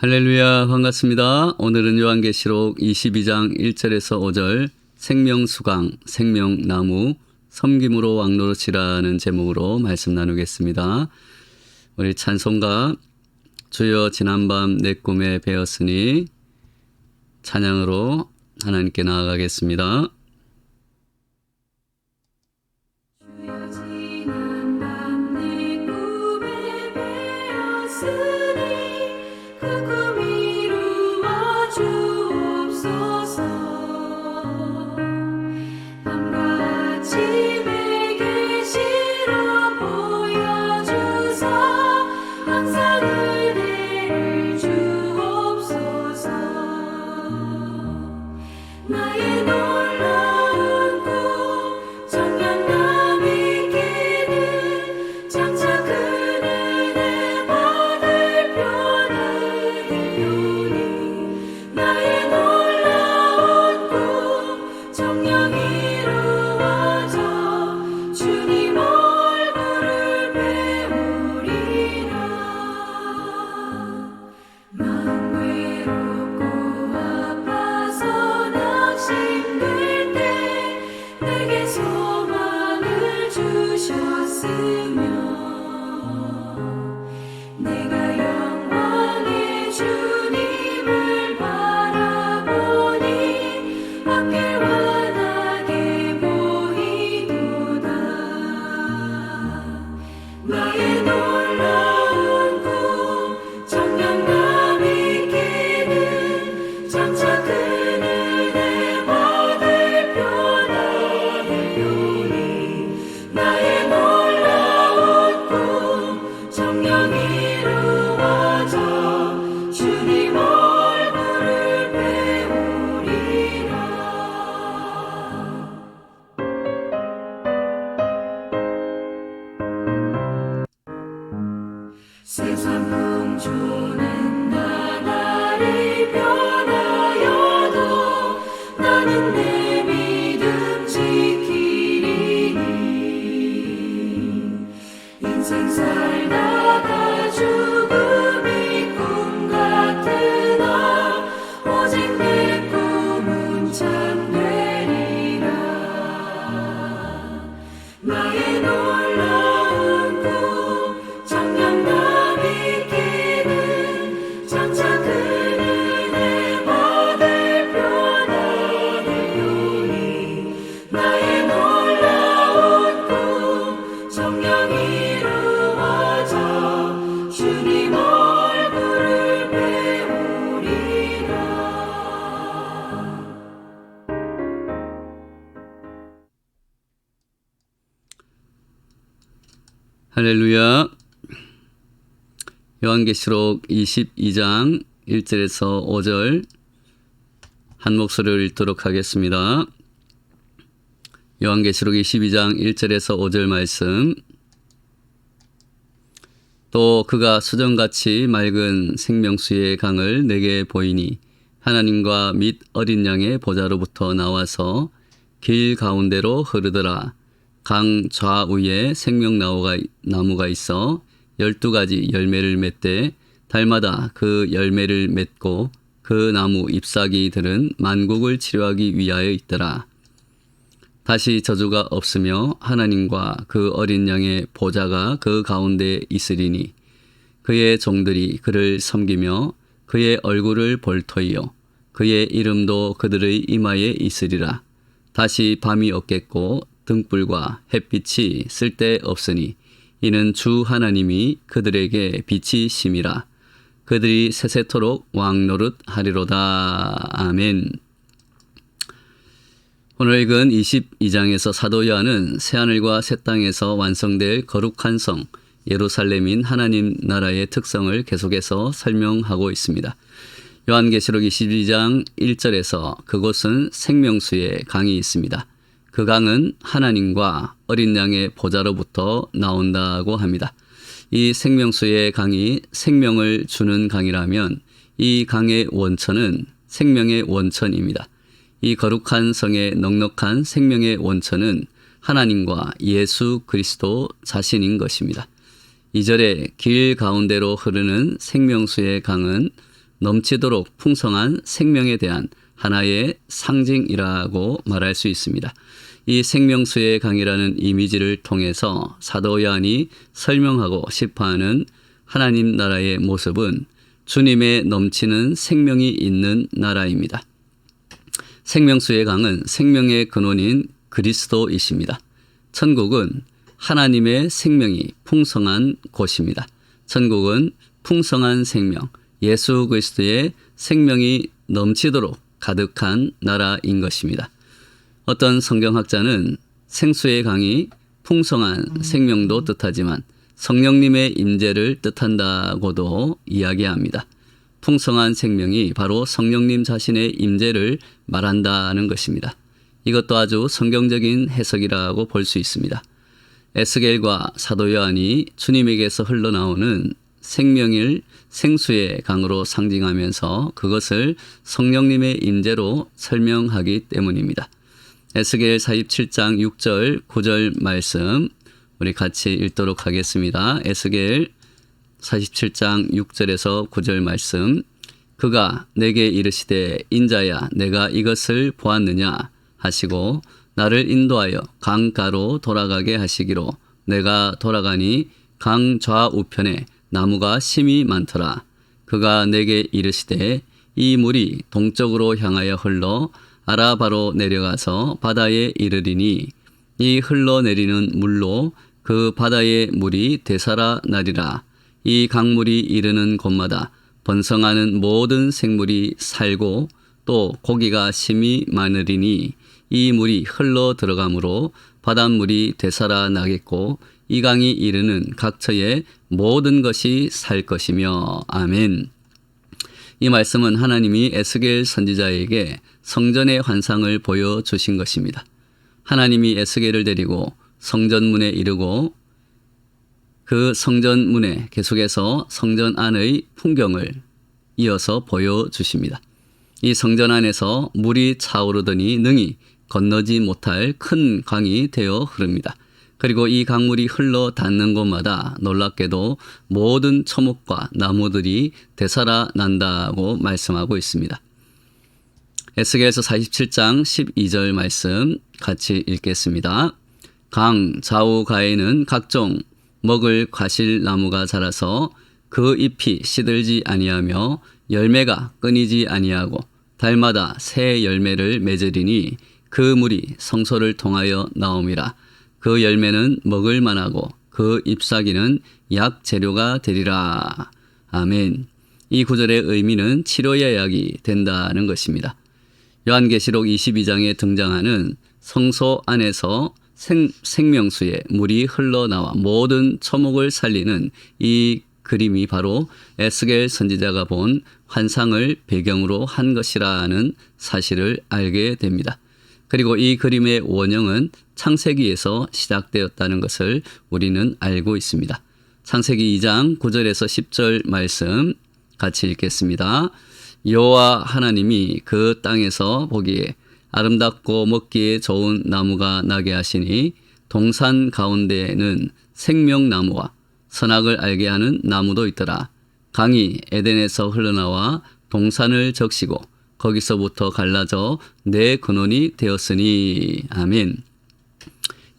할렐루야 반갑습니다. 오늘은 요한계시록 22장 1절에서 5절 생명수강 생명나무 섬김으로 왕노릇이라는 제목으로 말씀 나누겠습니다. 우리 찬송가 주여 지난밤 내 꿈에 배었으니 찬양으로 하나님께 나아가겠습니다. 이 할렐루야. 요한계시록 22장 1절에서 5절 한 목소리를 읽도록 하겠습니다. 요한계시록 22장 1절에서 5절 말씀 또 그가 수정같이 맑은 생명수의 강을 내게 보이니 하나님과 및 어린 양의 보좌로부터 나와서 길 가운데로 흐르더라. 강 좌우에 생명나무가 나무가 있어 열두 가지 열매를 맺되 달마다 그 열매를 맺고 그 나무 잎사귀들은 만국을 치료하기 위하여 있더라. 다시 저주가 없으며 하나님과 그 어린 양의 보좌가 그 가운데 있으리니 그의 종들이 그를 섬기며 그의 얼굴을 볼 터이요 그의 이름도 그들의 이마에 있으리라. 다시 밤이 없겠고 등불과 햇빛이 쓸데 없으니 이는 주 하나님이 그들에게 빛이 심이라. 그들이 세세토록 왕노릇 하리로다. 아멘. 오늘 읽은 22장에서 사도 요한은 새하늘과 새 땅에서 완성될 거룩한 성 예루살렘인 하나님 나라의 특성을 계속해서 설명하고 있습니다. 요한계시록 22장 1절에서 그곳은 생명수의 강이 있습니다. 그 강은 하나님과 어린 양의 보좌로부터 나온다고 합니다. 이 생명수의 강이 생명을 주는 강이라면 이 강의 원천은 생명의 원천입니다. 이 거룩한 성의 넉넉한 생명의 원천은 하나님과 예수 그리스도 자신인 것입니다. 이절에 길 가운데로 흐르는 생명수의 강은 넘치도록 풍성한 생명에 대한 하나의 상징이라고 말할 수 있습니다. 이 생명수의 강이라는 이미지를 통해서 사도 요한이 설명하고 싶어하는 하나님 나라의 모습은 주님의 넘치는 생명이 있는 나라입니다. 생명수의 강은 생명의 근원인 그리스도이십니다. 천국은 하나님의 생명이 풍성한 곳입니다. 천국은 풍성한 생명, 예수 그리스도의 생명이 넘치도록 가득한 나라인 것입니다. 어떤 성경학자는 생수의 강이 풍성한 생명도 뜻하지만 성령님의 임재를 뜻한다고도 이야기합니다. 풍성한 생명이 바로 성령님 자신의 임재를 말한다는 것입니다. 이것도 아주 성경적인 해석이라고 볼 수 있습니다. 에스겔과 사도 요한이 주님에게서 흘러나오는 생명일 생수의 강으로 상징하면서 그것을 성령님의 임재로 설명하기 때문입니다. 에스겔 47장 6절 9절 말씀 우리 같이 읽도록 하겠습니다. 에스겔 47장 6절에서 9절 말씀 그가 내게 이르시되 인자야 내가 이것을 보았느냐 하시고 나를 인도하여 강가로 돌아가게 하시기로 내가 돌아가니 강 좌우편에 나무가 심이 많더라 그가 내게 이르시되 이 물이 동쪽으로 향하여 흘러 아라바로 내려가서 바다에 이르리니 이 흘러내리는 물로 그 바다의 물이 되살아 나리라 이 강물이 이르는 곳마다 번성하는 모든 생물이 살고 또 고기가 심이 많으리니 이 물이 흘러 들어가므로 바닷물이 되살아 나겠고 이 강이 이르는 각처의 모든 것이 살 것이며 아멘. 이 말씀은 하나님이 에스겔 선지자에게 성전의 환상을 보여 주신 것입니다. 하나님이 에스겔을 데리고 성전문에 이르고 그 성전문에 계속해서 성전 안의 풍경을 이어서 보여 주십니다. 이 성전 안에서 물이 차오르더니 능히 건너지 못할 큰 강이 되어 흐릅니다. 그리고 이 강물이 흘러 닿는 곳마다 놀랍게도 모든 초목과 나무들이 되살아 난다고 말씀하고 있습니다. 에스겔서 47장 12절 말씀 같이 읽겠습니다. 강 좌우 가에는 각종 먹을 과실 나무가 자라서 그 잎이 시들지 아니하며 열매가 끊이지 아니하고 달마다 새 열매를 맺으리니 그 물이 성소를 통하여 나옴이라 그 열매는 먹을 만하고 그 잎사귀는 약 재료가 되리라. 아멘. 이 구절의 의미는 치료의 약이 된다는 것입니다. 요한계시록 22장에 등장하는 성소 안에서 생, 생명수에 물이 흘러나와 모든 처목을 살리는 이 그림이 바로 에스겔 선지자가 본 환상을 배경으로 한 것이라는 사실을 알게 됩니다. 그리고 이 그림의 원형은 창세기에서 시작되었다는 것을 우리는 알고 있습니다. 창세기 2장 9절에서 10절 말씀 같이 읽겠습니다. 여호와 하나님이 그 땅에서 보기에 아름답고 먹기에 좋은 나무가 나게 하시니 동산 가운데에는 생명나무와 선악을 알게 하는 나무도 있더라. 강이 에덴에서 흘러나와 동산을 적시고 거기서부터 갈라져 내 근원이 되었으니 아멘.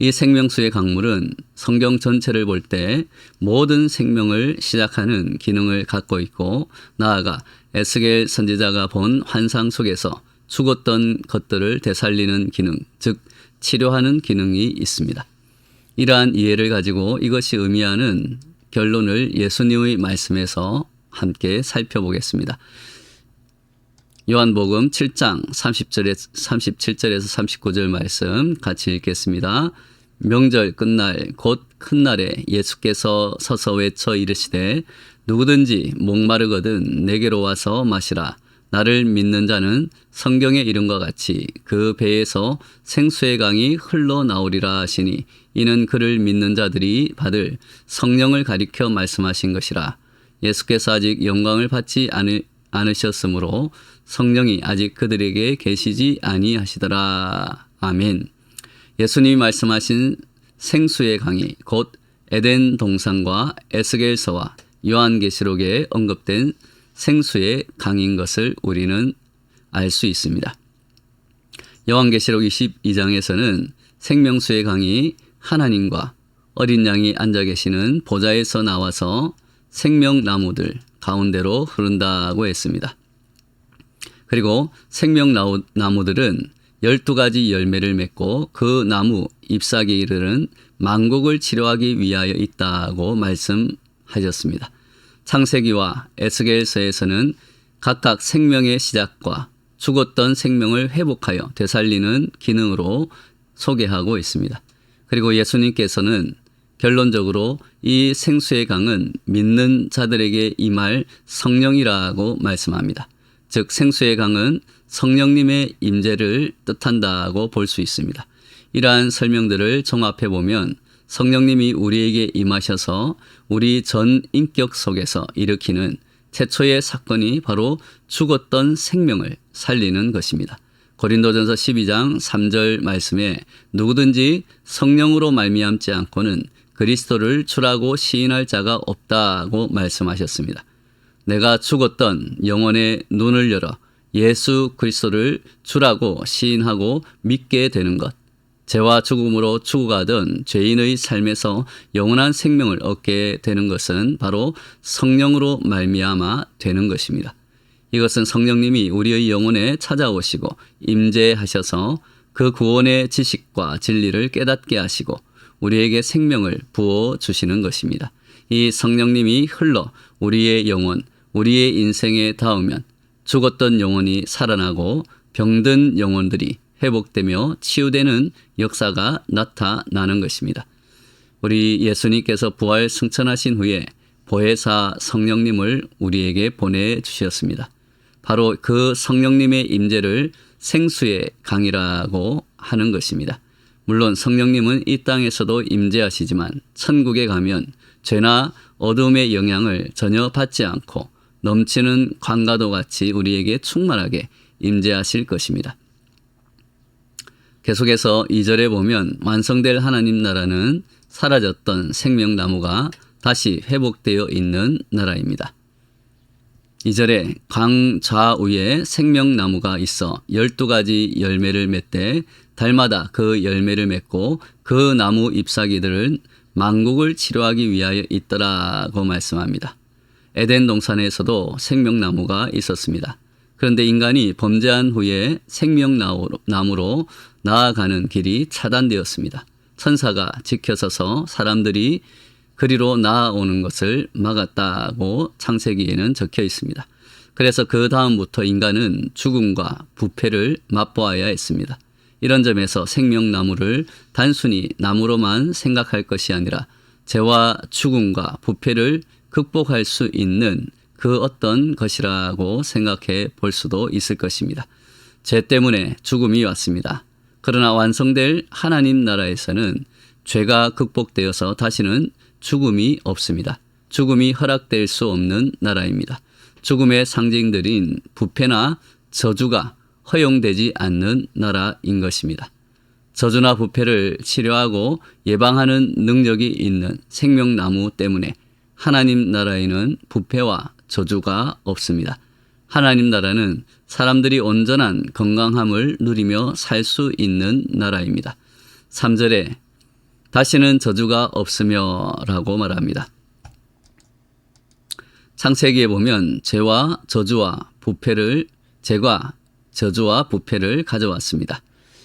이 생명수의 강물은 성경 전체를 볼 때 모든 생명을 시작하는 기능을 갖고 있고 나아가 에스겔 선지자가 본 환상 속에서 죽었던 것들을 되살리는 기능, 즉 치료하는 기능이 있습니다. 이러한 이해를 가지고 이것이 의미하는 결론을 예수님의 말씀에서 함께 살펴보겠습니다. 요한복음 7장 30절에 37절에서 39절 말씀 같이 읽겠습니다. 명절 끝날 곧 큰 날에 예수께서 서서 외쳐 이르시되 누구든지 목마르거든 내게로 와서 마시라. 나를 믿는 자는 성경에 이른과 같이 그 배에서 생수의 강이 흘러나오리라 하시니 이는 그를 믿는 자들이 받을 성령을 가리켜 말씀하신 것이라. 예수께서 아직 영광을 받지 않으, 않으셨으므로 성령이 아직 그들에게 계시지 아니하시더라. 아멘. 예수님이 말씀하신 생수의 강이 곧 에덴 동산과 에스겔서와 요한계시록에 언급된 생수의 강인 것을 우리는 알 수 있습니다. 요한계시록 22장에서는 생명수의 강이 하나님과 어린 양이 앉아 계시는 보좌에서 나와서 생명나무들 가운데로 흐른다고 했습니다. 그리고 생명나무들은 12가지 열매를 맺고 그 나무 잎사귀 이르는 만국을 치료하기 위하여 있다고 말씀하셨습니다. 창세기와 에스겔서에서는 각각 생명의 시작과 죽었던 생명을 회복하여 되살리는 기능으로 소개하고 있습니다. 그리고 예수님께서는 결론적으로 이 생수의 강은 믿는 자들에게 임할 성령이라고 말씀합니다. 즉 생수의 강은 성령님의 임재를 뜻한다고 볼 수 있습니다. 이러한 설명들을 종합해 보면 성령님이 우리에게 임하셔서 우리 전 인격 속에서 일으키는 최초의 사건이 바로 죽었던 생명을 살리는 것입니다. 고린도전서 12장 3절 말씀에 누구든지 성령으로 말미암지 않고는 그리스도를 주라고 시인할 자가 없다고 말씀하셨습니다. 내가 죽었던 영혼의 눈을 열어 예수 그리스도를 주라고 시인하고 믿게 되는 것. 죄와 죽음으로 죽어가던 죄인의 삶에서 영원한 생명을 얻게 되는 것은 바로 성령으로 말미암아 되는 것입니다. 이것은 성령님이 우리의 영혼에 찾아오시고 임재하셔서 그 구원의 지식과 진리를 깨닫게 하시고 우리에게 생명을 부어 주시는 것입니다. 이 성령님이 흘러 우리의 영혼, 우리의 인생에 닿으면 죽었던 영혼이 살아나고 병든 영혼들이 회복되며 치유되는 역사가 나타나는 것입니다. 우리 예수님께서 부활 승천하신 후에 보혜사 성령님을 우리에게 보내 주셨습니다. 바로 그 성령님의 임재를 생수의 강이라고 하는 것입니다. 물론 성령님은 이 땅에서도 임재하시지만 천국에 가면 죄나 어둠의 영향을 전혀 받지 않고 넘치는 강가도 같이 우리에게 충만하게 임재하실 것입니다. 계속해서 2절에 보면 완성될 하나님 나라는 사라졌던 생명나무가 다시 회복되어 있는 나라입니다. 2절에 강 좌우에 생명나무가 있어 12가지 열매를 맺되 달마다 그 열매를 맺고 그 나무 잎사귀들은 만국을 치료하기 위하여 있더라고 말씀합니다. 에덴 동산에서도 생명나무가 있었습니다. 그런데 인간이 범죄한 후에 생명나무로 나아가는 길이 차단되었습니다. 천사가 지켜서서 사람들이 그리로 나아오는 것을 막았다고 창세기에는 적혀 있습니다. 그래서 그 다음부터 인간은 죽음과 부패를 맛보아야 했습니다. 이런 점에서 생명나무를 단순히 나무로만 생각할 것이 아니라 죄와 죽음과 부패를 극복할 수 있는 그 어떤 것이라고 생각해 볼 수도 있을 것입니다. 죄 때문에 죽음이 왔습니다. 그러나 완성될 하나님 나라에서는 죄가 극복되어서 다시는 죽음이 없습니다. 죽음이 허락될 수 없는 나라입니다. 죽음의 상징들인 부패나 저주가 허용되지 않는 나라인 것입니다. 저주나 부패를 치료하고 예방하는 능력이 있는 생명나무 때문에 하나님 나라에는 부패와 저주가 없습니다. 하나님 나라는 사람들이 온전한 건강함을 누리며 살 수 있는 나라입니다. 3절에 다시는 저주가 없으며 라고 말합니다. 창세기에 보면 죄와 저주와 부패를 죄가 저주와 부패를 가져왔습니다.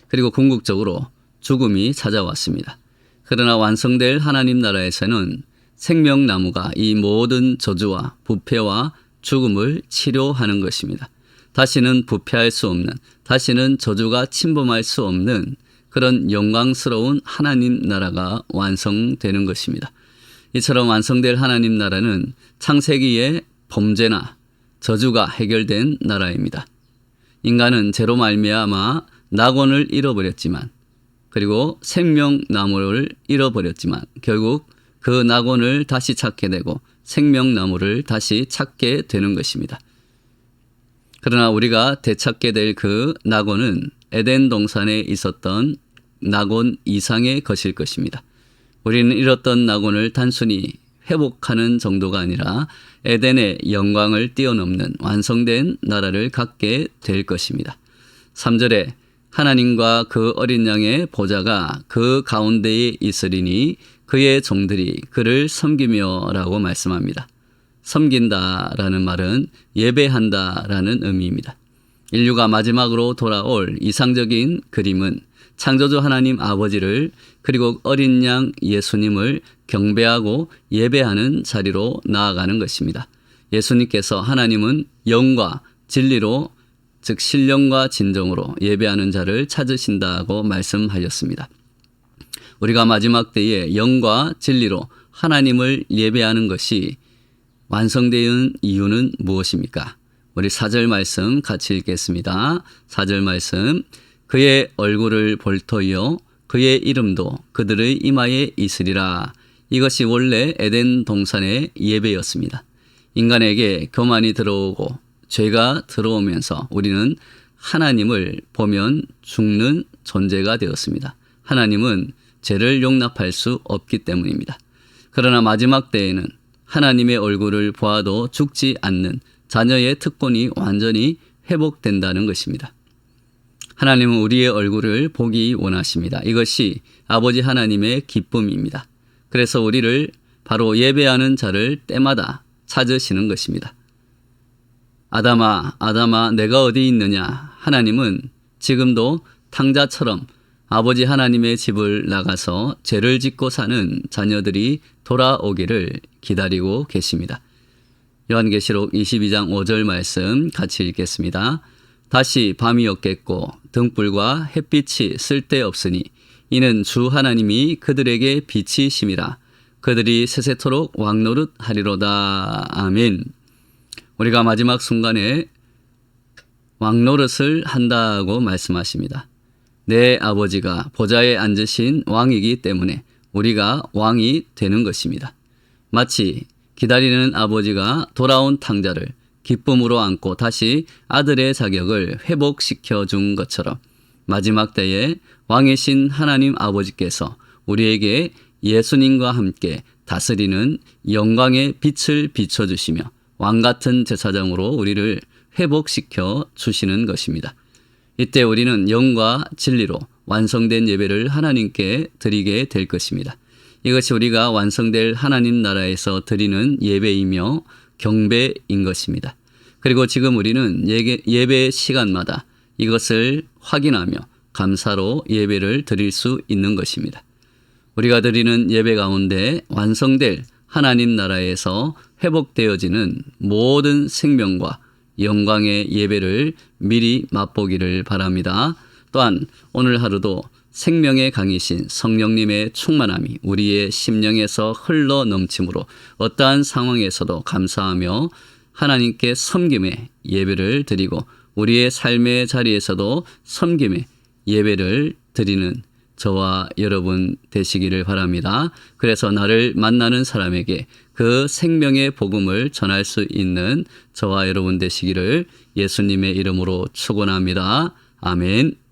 그리고 궁극적으로 죽음이 찾아왔습니다. 그러나 완성될 하나님 나라에서는 생명나무가 이 모든 저주와 부패와 죽음을 치료하는 것입니다. 다시는 부패할 수 없는, 다시는 저주가 침범할 수 없는 그런 영광스러운 하나님 나라가 완성되는 것입니다. 이처럼 완성될 하나님 나라는 창세기의 범죄나 저주가 해결된 나라입니다. 인간은 죄로 말미암아 낙원을 잃어버렸지만 그리고 생명나무를 잃어버렸지만 결국 그 낙원을 다시 찾게 되고 생명나무를 다시 찾게 되는 것입니다. 그러나 우리가 되찾게 될 그 낙원은 에덴 동산에 있었던 낙원 이상의 것일 것입니다. 우리는 잃었던 낙원을 단순히 회복하는 정도가 아니라 에덴의 영광을 뛰어넘는 완성된 나라를 갖게 될 것입니다. 3절에 하나님과 그 어린 양의 보좌가 그 가운데에 있으리니 그의 종들이 그를 섬기며라고 말씀합니다. 섬긴다라는 말은 예배한다라는 의미입니다. 인류가 마지막으로 돌아올 이상적인 그림은 창조주 하나님 아버지를 그리고 어린 양 예수님을 경배하고 예배하는 자리로 나아가는 것입니다. 예수님께서 하나님은 영과 진리로 즉 신령과 진정으로 예배하는 자를 찾으신다고 말씀하셨습니다. 우리가 마지막 때에 영과 진리로 하나님을 예배하는 것이 완성되는 이유는 무엇입니까? 우리 사절 말씀 같이 읽겠습니다. 사절 말씀. 그의 얼굴을 볼 터이요 그의 이름도 그들의 이마에 있으리라. 이것이 원래 에덴 동산의 예배였습니다. 인간에게 교만이 들어오고 죄가 들어오면서 우리는 하나님을 보면 죽는 존재가 되었습니다. 하나님은 죄를 용납할 수 없기 때문입니다. 그러나 마지막 때에는 하나님의 얼굴을 보아도 죽지 않는 자녀의 특권이 완전히 회복된다는 것입니다. 하나님은 우리의 얼굴을 보기 원하십니다. 이것이 아버지 하나님의 기쁨입니다. 그래서 우리를 바로 예배하는 자를 때마다 찾으시는 것입니다. 아담아, 아담아, 내가 어디 있느냐? 하나님은 지금도 탕자처럼 아버지 하나님의 집을 나가서 죄를 짓고 사는 자녀들이 돌아오기를 기다리고 계십니다. 요한계시록 22장 5절 말씀 같이 읽겠습니다. 다시 밤이었겠고 등불과 햇빛이 쓸데없으니 이는 주 하나님이 그들에게 빛이심이라 그들이 세세토록 왕노릇 하리로다. 아멘. 우리가 마지막 순간에 왕노릇을 한다고 말씀하십니다. 내 아버지가 보좌에 앉으신 왕이기 때문에 우리가 왕이 되는 것입니다. 마치 기다리는 아버지가 돌아온 탕자를 기쁨으로 안고 다시 아들의 자격을 회복시켜 준 것처럼 마지막 때에 왕이신 하나님 아버지께서 우리에게 예수님과 함께 다스리는 영광의 빛을 비춰주시며 왕 같은 제사장으로 우리를 회복시켜 주시는 것입니다. 이때 우리는 영과 진리로 완성된 예배를 하나님께 드리게 될 것입니다. 이것이 우리가 완성될 하나님 나라에서 드리는 예배이며 경배인 것입니다. 그리고 지금 우리는 예배, 시간마다 이것을 확인하며 감사로 예배를 드릴 수 있는 것입니다. 우리가 드리는 예배 가운데 완성될 하나님 나라에서 회복되어지는 모든 생명과 영광의 예배를 미리 맛보기를 바랍니다. 또한 오늘 하루도 생명의 강이신 성령님의 충만함이 우리의 심령에서 흘러 넘침으로 어떠한 상황에서도 감사하며 하나님께 섬김의 예배를 드리고 우리의 삶의 자리에서도 섬김의 예배를 드리는 저와 여러분 되시기를 바랍니다. 그래서 나를 만나는 사람에게 그 생명의 복음을 전할 수 있는 저와 여러분 되시기를 예수님의 이름으로 축원합니다. 아멘.